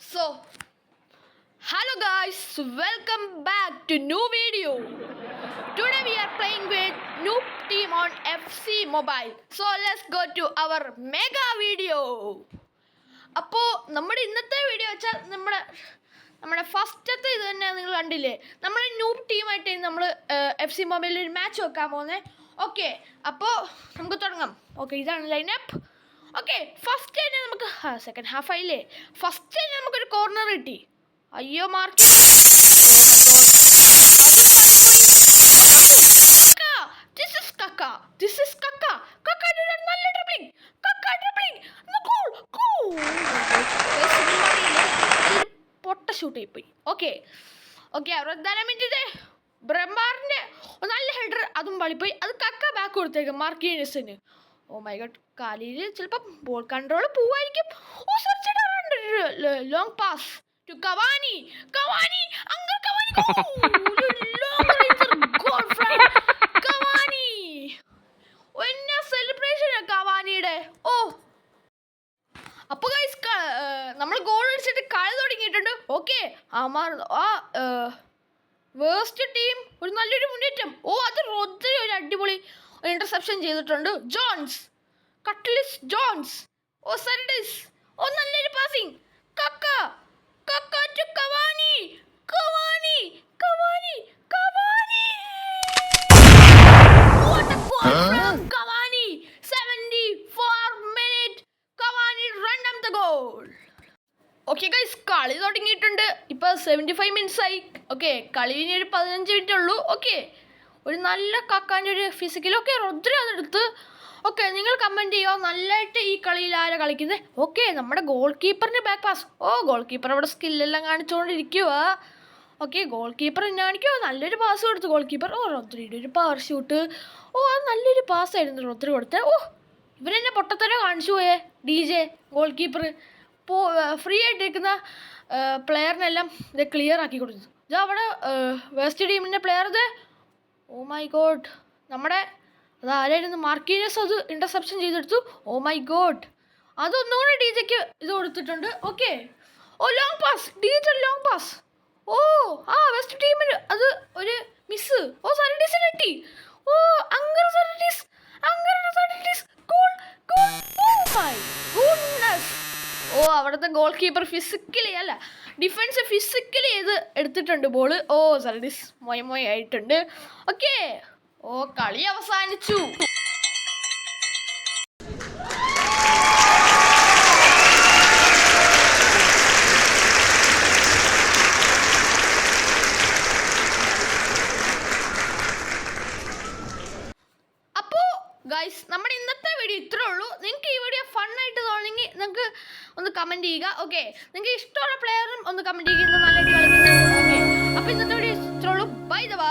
So, hello guys, welcome back to new video. Today we are playing with Noob team on FC Mobile. So let's go to our mega video. അപ്പോൾ നമ്മുടെ ഇന്നത്തെ video വെച്ചാൽ നമ്മുടെ നമ്മുടെ ഫസ്റ്റത്തെ ഇത് തന്നെ നിങ്ങൾ കണ്ടില്ലേ നമ്മൾ ന്യൂ ടീമായിട്ട് നമ്മൾ എഫ് സി മൊബൈലിൽ ഒരു മാച്ച് വെക്കാൻ പോകുന്നത് ഓക്കെ അപ്പോൾ നമുക്ക് തുടങ്ങാം ഓക്കെ ഇതാണ് ലൈനപ്പ് ഓക്കെ ഫസ്റ്റ് തന്നെ നമുക്ക് സെക്കൻഡ് ഹാഫ് ആയില്ലേ? ഫസ്റ്റ് തന്നെ നമുക്കൊരു കോർണർ കിട്ടി. അയ്യോ മാർക്ക് ബ്രഹ്മാറിന്റെ നല്ല ഹെഡർ അതും വളിപ്പോയി. അത് കക്ക ബാക്ക് കൊടുത്തേക്ക്. മാർക്കീനസിന് ഓ മൈ ഗോഡ് കാലിയിൽ ചിലപ്പോൾ ബോൾ കൺട്രോൾ പോവായിരിക്കും. ഓ search long pass to Cavani Cavani അങ്ങ് Cavani long ranger goal from Cavani ഒന്ന സെലിബ്രേഷൻ കവാനിയുടെ ഓ. അപ്പൊ ഗൈസ് നമ്മൾ ഗോൾ അടിച്ചിട്ട് കളി തുടങ്ങിയിട്ടുണ്ട്. ഓക്കെ അമാർ ആ വേസ്റ്റ് ടീം ഒരു നല്ലൊരു മുന്നേറ്റം. ഓ അത് റോദ്രി ഒരു അടിപൊളി ഇന്റർസെപ്ഷൻ ചെയ്തിട്ടുണ്ട്. ജോൺസ്. കട്ട്ലിസ് ജോൺസ്. ഓ സർഡിസ് ഓ നല്ലൊരു passing Kaka Kaka to Cavani Cavani Cavani Cavani What a goal from Cavani! 74 minute. Cavani run up the goal. Okay guys കളി തുടങ്ങിയിട്ടുണ്ട്. ഇപ്പോൾ സെവന്റി ഫൈവ് മിനിറ്റ്സ് ആയി. ഓക്കെ കളി ഇനി ഒരു പതിനഞ്ച് മിനിറ്റ് ഉള്ളൂ. ഓക്കെ ഒരു നല്ല കക്കാന്റെ ഒരു ഫിസിക്കൽ ഓക്കെ റുദ്ര അതെടുത്ത്. ഓക്കെ നിങ്ങൾ കമന്റ് ചെയ്യോ നല്ലതായിട്ട് ഈ കളിയിൽ ആരാ കളിക്കുന്നത് ഓക്കെ നമ്മുടെ ഗോൾ കീപ്പറിന്റെ back pass oh goalkeeper അവിടെ സ്കില്ലെല്ലാം കാണിച്ചുകൊണ്ടിരിക്കുക ഓക്കെ ഗോൾ കീപ്പർ കാണിക്കുമോ നല്ലൊരു പാസ് കൊടുത്തു ഗോൾ കീപ്പർ ഓ റൊദ്രിയുടെ ഒരു പവർ ഷൂട്ട് ഓ അത് നല്ലൊരു പാസ്സായിരുന്നു റൊദ്രി കൊടുത്തത് ഓ ഇവരെന്നെ പൊട്ടത്തര കാണിച്ചു പോയേ ഡി ജെ ഗോൾ കീപ്പർ പോ ഫ്രീ ആയിട്ടിരിക്കുന്ന പ്ലെയറിനെല്ലാം ഇത് ക്ലിയർ ആക്കി കൊടുത്തു. ഇത് അവിടെ വെസ്റ്റ് ടീമിന്റെ പ്ലെയർ ഇത് ഓ മൈ ഗോഡ് നമ്മുടെ അത് ആരായിരുന്നു മാർക്കീനസ് അത് ഇന്റർസെപ്ഷൻ ചെയ്തെടുത്തു. ഓ മൈ ഗോഡ് അതൊന്നുകൂടെ ഡി ജെക്ക് ഇത് കൊടുത്തിട്ടുണ്ട്. Okay oh long pass D J long pass oh ആ വെസ്റ്റ് ടീമിന് അത് ഒരു മിസ് ഓ സർഡീസിന് കിട്ടി. ഓ അങ്ങർ ഓ അവിടുത്തെ ഗോൾ കീപ്പർ ഫിസിക്കലി അല്ല ഡിഫൻസ് ഫിസിക്കലി ഇത് എടുത്തിട്ടുണ്ട് ബോൾ ഓ സർഡീസ് മൊയ മൊയ ആയിട്ടുണ്ട്. ഓക്കെ ഓ കളി അവസാനിച്ചു അപ്പോൾ ഗൈസ് നമ്മുടെ ഇന്നത്തെ വീഡിയോ ഇത്രേ ഉള്ളൂ. നിങ്ങൾക്ക് ഈ വീഡിയോ ഫണ്ണായിട്ട് തോന്നുന്നെങ്കിൽ നിങ്ങൾക്ക് ഒന്ന് കമന്റ് ചെയ്യുക ഓക്കെ നിങ്ങൾക്ക് ഇഷ്ടമുള്ള പ്ലെയറും ഒന്ന് കമന്റ് ചെയ്യുക നല്ലതായിട്ട് കളിക്കുന്നത് ഓക്കെ അപ്പോൾ ഇന്നത്തെ വീഡിയോ ഇത്രേ ഉള്ളൂ. By the by